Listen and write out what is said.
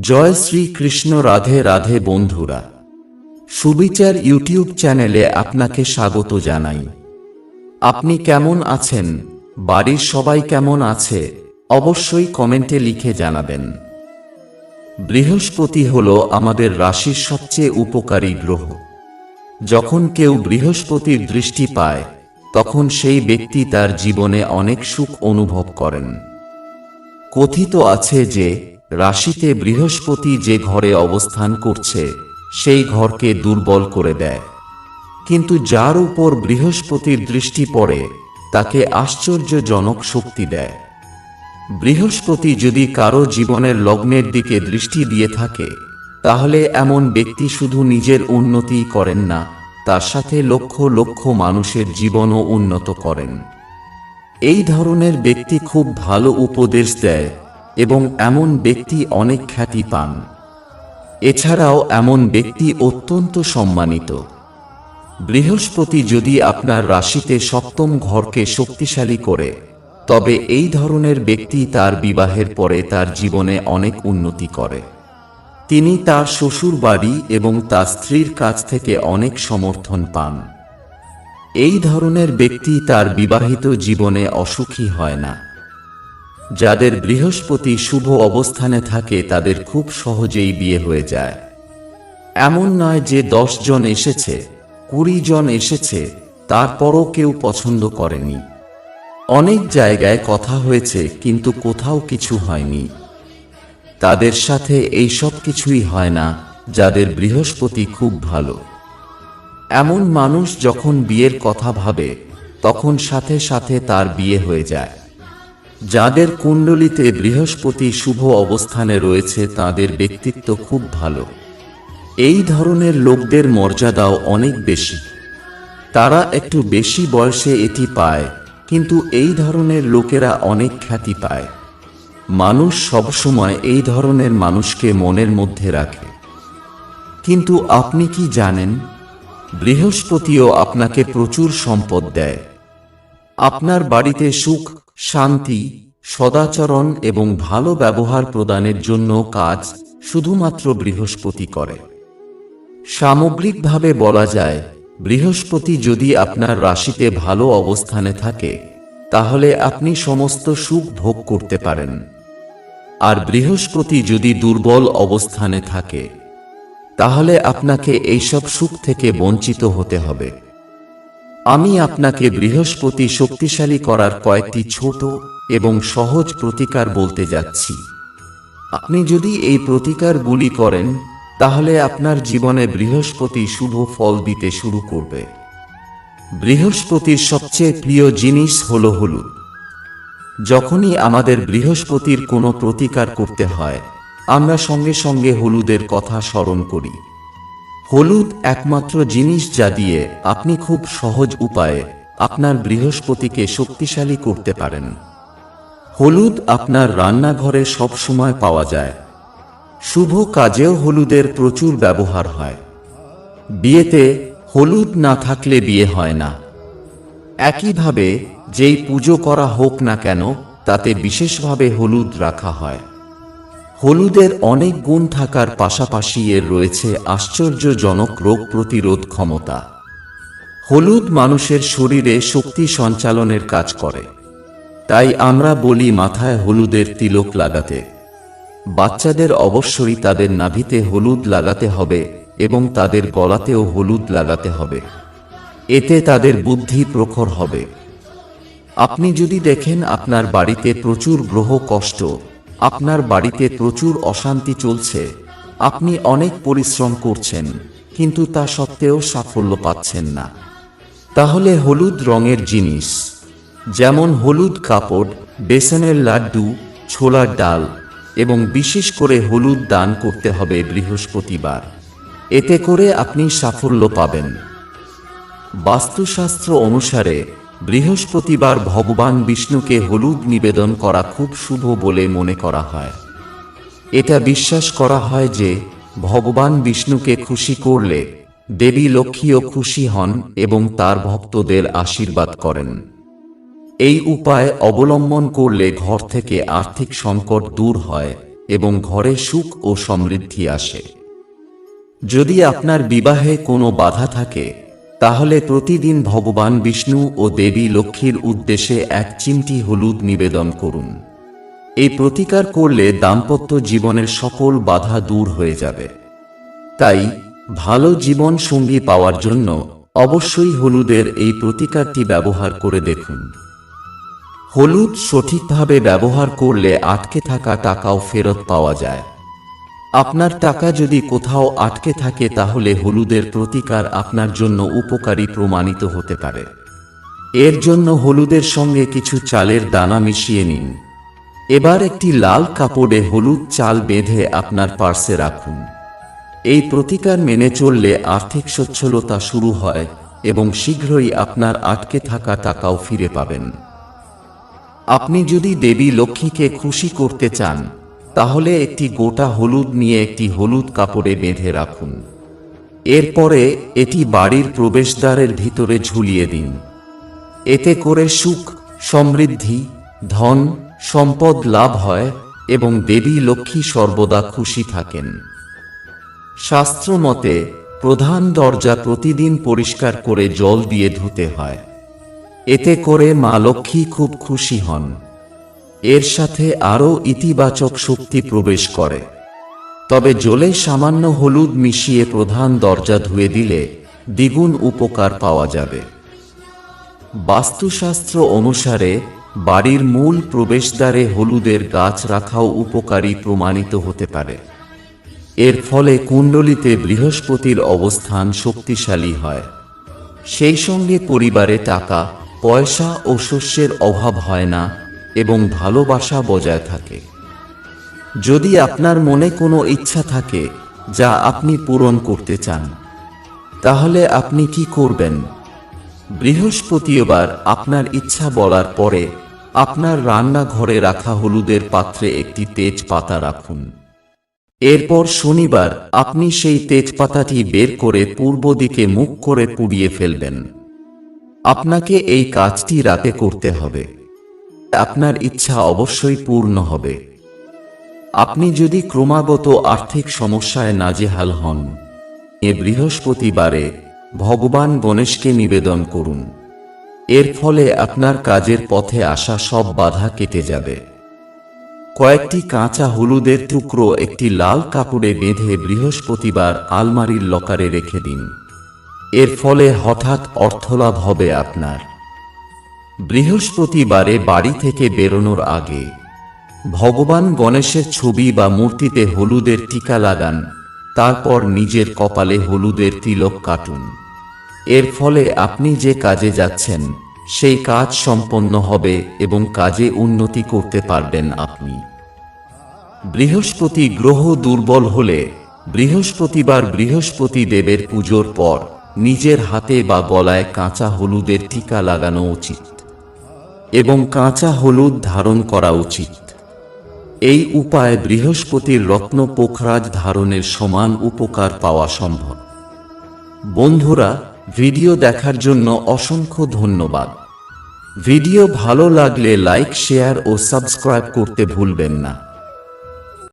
জয় শ্রী কৃষ্ণ, রাধে রাধে বন্ধুরা। সুবিচার ইউটিউব চ্যানেলে আপনাকে স্বাগত জানাই। আপনি কেমন আছেন? বাড়ির সবাই কেমন আছে? অবশ্যই কমেন্টে লিখে জানাবেন। বৃহস্পতি হল আমাদের রাশির সবচেয়ে উপকারী গ্রহ। যখন কেউ বৃহস্পতির দৃষ্টি পায়, তখন সেই ব্যক্তি তার জীবনে অনেক সুখ অনুভব করেন। কথিত আছে যে রাশিতে বৃহস্পতি যে ঘরে অবস্থান করছে, সেই ঘরকে দুর্বল করে দেয়। কিন্তু যার উপর বৃহস্পতির দৃষ্টি পড়ে, তাকে আশ্চর্যজনক শক্তি দেয়। বৃহস্পতি যদি কারও জীবনের লগ্নের দিকে দৃষ্টি দিয়ে থাকে, তাহলে এমন ব্যক্তি শুধু নিজের উন্নতি করেন না, তার সাথে লক্ষ লক্ষ মানুষের জীবনও উন্নত করেন। এই ধরনের ব্যক্তি খুব ভালো উপদেশ দেয় এবং এমন ব্যক্তি অনেক খ্যাতি পান। এছাড়াও এমন ব্যক্তি অত্যন্ত সম্মানিত। বৃহস্পতি যদি আপনার রাশিতে সপ্তম ঘরকে শক্তিশালী করে, তবে এই ধরনের ব্যক্তি তার বিবাহের পরে তার জীবনে অনেক উন্নতি করে। তিনি তার শ্বশুর বাড়ি এবং তার স্ত্রীর কাছ থেকে অনেক সমর্থন পান। এই ধরনের ব্যক্তি তার বিবাহিত জীবনে অসুখী হয় না। যাদের বৃহস্পতি শুভ অবস্থানে থাকে, তাদের খুব সহজেই বিয়ে হয়ে যায়। এমন নয় যে দশ জন এসেছে, কুড়ি জন এসেছে, তারপরও কেউ পছন্দ করেনি। অনেক জায়গায় কথা হয়েছে, কিন্তু কোথাও কিছু হয়নি। তাদের সাথে এই সব কিছুই হয় না, যাদের বৃহস্পতি খুব ভালো। এমন মানুষ যখন বিয়ের কথা ভাবে, তখন সাথে সাথে তার বিয়ে হয়ে যায়। যাদের কুণ্ডলিতে বৃহস্পতি শুভ অবস্থানে রয়েছে, তাদের ব্যক্তিত্ব খুব ভালো। এই ধরনের লোকদের মর্যাদাও অনেক বেশি। তারা একটু বেশি বয়সে এটি পায়, কিন্তু এই ধরনের লোকেরা অনেক খ্যাতি পায়। মানুষ সবসময় এই ধরনের মানুষকে মনের মধ্যে রাখে। কিন্তু আপনি কি জানেন? বৃহস্পতিও আপনাকে প্রচুর সম্পদ দেয়। আপনার বাড়িতে সুখ শান্তি, সদাচরণ এবং ভালো ব্যবহার প্রদানের জন্য কাজ শুধুমাত্র বৃহস্পতি করে। সামগ্রিকভাবে বলা যায়, বৃহস্পতি যদি আপনার রাশিতে ভালো অবস্থানে থাকে, তাহলে আপনি সমস্ত সুখ ভোগ করতে পারেন। আর বৃহস্পতি যদি দুর্বল অবস্থানে থাকে, তাহলে আপনাকে এইসব সুখ থেকে বঞ্চিত হতে হবে। আমি আপনাকে বৃহস্পতি শক্তিশালী করার কয়েকটি ছোট এবং সহজ প্রতিকার বলতে যাচ্ছি। আপনি যদি এই প্রতিকারগুলি করেন, তাহলে আপনার জীবনে বৃহস্পতি শুভ ফল দিতে শুরু করবে। বৃহস্পতির সবচেয়ে প্রিয় জিনিস হল হলুদ। যখনই আমাদের বৃহস্পতির কোনো প্রতিকার করতে হয়, আমরা সঙ্গে সঙ্গে হলুদের কথা স্মরণ করি। হলুদ একমাত্র জিনিস যা দিয়ে আপনি খুব সহজ উপায়ে আপনার বৃহস্পতিকে শক্তিশালী করতে পারেন। হলুদ আপনার রান্নাঘরে সব সময় পাওয়া যায়। শুভ কাজেও হলুদের প্রচুর ব্যবহার হয়। বিয়েতে হলুদ না থাকলে বিয়ে হয় না। একইভাবে যেই পুজো করা হোক না কেন, তাতে বিশেষভাবে হলুদ রাখা হয়। হলুদের অনেক গুণ থাকার পাশাপাশি এর রয়েছে আশ্চর্যজনক রোগ প্রতিরোধ ক্ষমতা। হলুদ মানুষের শরীরে শক্তি সঞ্চালনের কাজ করে। তাই আমরা বলি মাথায় হলুদের তিলক লাগাতে। বাচ্চাদের অবশ্যই তাদের নাভিতে হলুদ লাগাতে হবে এবং তাদের গলাতেও হলুদ লাগাতে হবে। এতে তাদের বুদ্ধি প্রখর হবে। আপনি যদি দেখেন আপনার বাড়িতে প্রচুর গ্রহ কষ্ট আপনার বাড়িতে প্রচুর অশান্তি চলছে। আপনি অনেক পরিশ্রম করছেন, কিন্তু তা সত্ত্বেও সাফল্য পাচ্ছেন না। তাহলে হলুদ রঙের জিনিস, যেমন হলুদ কাপড়, বেসনের লাড্ডু, ছোলার ডাল, এবং বিশেষ করে হলুদ দান করতে হবে বৃহস্পতিবার। এতে করে আপনি সাফল্য পাবেন। বাস্তুশাস্ত্র অনুসারে বৃহস্পতিবার ভগবান বিষ্ণুকে হলুদ নিবেদন করা খুব শুভ বলে মনে করা হয়। এটা বিশ্বাস করা হয় যে ভগবান বিষ্ণুকে খুশি করলে দেবী লক্ষ্মীও খুশি হন এবং তার ভক্তদের আশীর্বাদ করেন। এই উপায় অবলম্বন করলে ঘর থেকে আর্থিক সংকট দূর হয় এবং ঘরে সুখ ও সমৃদ্ধি আসে। যদি আপনার বিবাহে কোনো বাধা থাকে তাহলে প্রতিদিন ভগবান বিষ্ণু ও দেবী লক্ষ্মীর উদ্দেশ্যে এক চিমটি হলুদ নিবেদন করুন। এই প্রতিকার করলে দাম্পত্য জীবনের সকল বাধা দূর হয়ে যাবে। তাই, ভালো জীবন সঙ্গী পাওয়ার জন্য অবশ্যই হলুদের এই প্রতিকারটি ব্যবহার করে দেখুন। হলুদ সঠিকভাবে ব্যবহার করলে আটকে থাকা টাকাও ফেরত পাওয়া যায়। আপনার টাকা যদি কোথাও আটকে থাকে তাহলে হলুদের প্রতিকার আপনার জন্য উপকারী প্রমাণিত হতে পারে। এর জন্য হলুদের সঙ্গে কিছু চালের দানা মিশিয়ে নিন। এবার একটি লাল কাপড়ে হলুদ চাল বেঁধে আপনার পার্সে রাখুন। এই প্রতিকার মেনে চললে আর্থিক সচ্ছলতা শুরু হয় এবং শীঘ্রই আপনার আটকে থাকা টাকাও ফিরে পাবেন। আপনি যদি দেবী লক্ষ্মীকে খুশি করতে চান তাহলে একটি গোটা হলুদ নিয়ে একটি হলুদ কাপড়ে বেঁধে রাখুন। এরপরে এটি বাড়ির প্রবেশদ্বারের ভিতরে ঝুলিয়ে দিন। এতে করে সুখ, সমৃদ্ধি, ধন, সম্পদ লাভ হয় এবং দেবী লক্ষ্মী সর্বদা খুশি থাকেন। শাস্ত্র মতে, প্রধান দরজা প্রতিদিন পরিষ্কার করে জল দিয়ে ধুতে হয়। এতে করে মা লক্ষ্মী খুব খুশি হন। এর সাথে আরও ইতিবাচক শক্তি প্রবেশ করে। তবে জলে সামান্য হলুদ মিশিয়ে প্রধান দরজা ধুয়ে দিলে দ্বিগুণ উপকার পাওয়া যাবে। বাস্তুশাস্ত্র অনুসারে, বাড়ির মূল প্রবেশদ্বারে হলুদের গাছ রাখাও উপকারী প্রমাণিত হতে পারে। এর ফলে কুণ্ডলিতে বৃহস্পতির অবস্থান শক্তিশালী হয়। সেই সঙ্গে পরিবারে টাকা, পয়সা ও শস্যের অভাব হয় না এবং ভালোবাসা বজায় থাকে। যদি আপনার মনে কোনো ইচ্ছা থাকে যা আপনি পূরণ করতে চান, তাহলে আপনি কি করবেন? বৃহস্পতিবার আপনার ইচ্ছা বলার পরে আপনার রান্নাঘরে রাখা হলুদের পাত্রে একটি তেজপাতা রাখুন। এরপর শনিবার আপনি সেই তেজপাতাটি বের করে পূর্ব দিকে মুখ করে পুড়িয়ে ফেলবেন। আপনাকে এই কাজটি রাতে করতে হবে। আপনার ইচ্ছা অবশ্যই পূর্ণ হবে। আপনি যদি ক্রমাগত আর্থিক সমস্যায় নাজেহাল হন, এ বৃহস্পতিবারে ভগবান গণেশকে নিবেদন করুন। এর ফলে আপনার কাজের পথে আসা সব বাধা কেটে যাবে। কয়েকটি কাঁচা হলুদের টুকরো একটি লাল কাপড়ে বেঁধে বৃহস্পতিবার আলমারির লকারে রেখে দিন। এর ফলে হঠাৎ অর্থলাভ হবে আপনার। বৃহস্পতিবারে বাড়ি থেকে বেরোনোর আগে ভগবান গণেশের ছবি বা মূর্তিতে হলুদের টিকা লাগান, তারপর নিজের কপালে হলুদের তিলক কাটুন। এর ফলে আপনি যে কাজে যাচ্ছেন, সেই কাজ সম্পন্ন হবে এবং কাজে উন্নতি করতে পারবেন আপনি। বৃহস্পতি গ্রহ দুর্বল হলে বৃহস্পতিবার বৃহস্পতি দেবের পুজোর পর নিজের হাতে বা গলায় কাঁচা হলুদের টিকা লাগানো উচিত। এবং কাঁচা হলুদ ধারণ করা উচিত। এই উপায় বৃহস্পতির রত্ন পোখরাজ ধারণের সমান উপকার পাওয়া সম্ভব। বন্ধুরা, ভিডিও দেখার জন্য অসংখ্য ধন্যবাদ। ভিডিও ভালো লাগলে লাইক, শেয়ার ও সাবস্ক্রাইব করতে ভুলবেন না।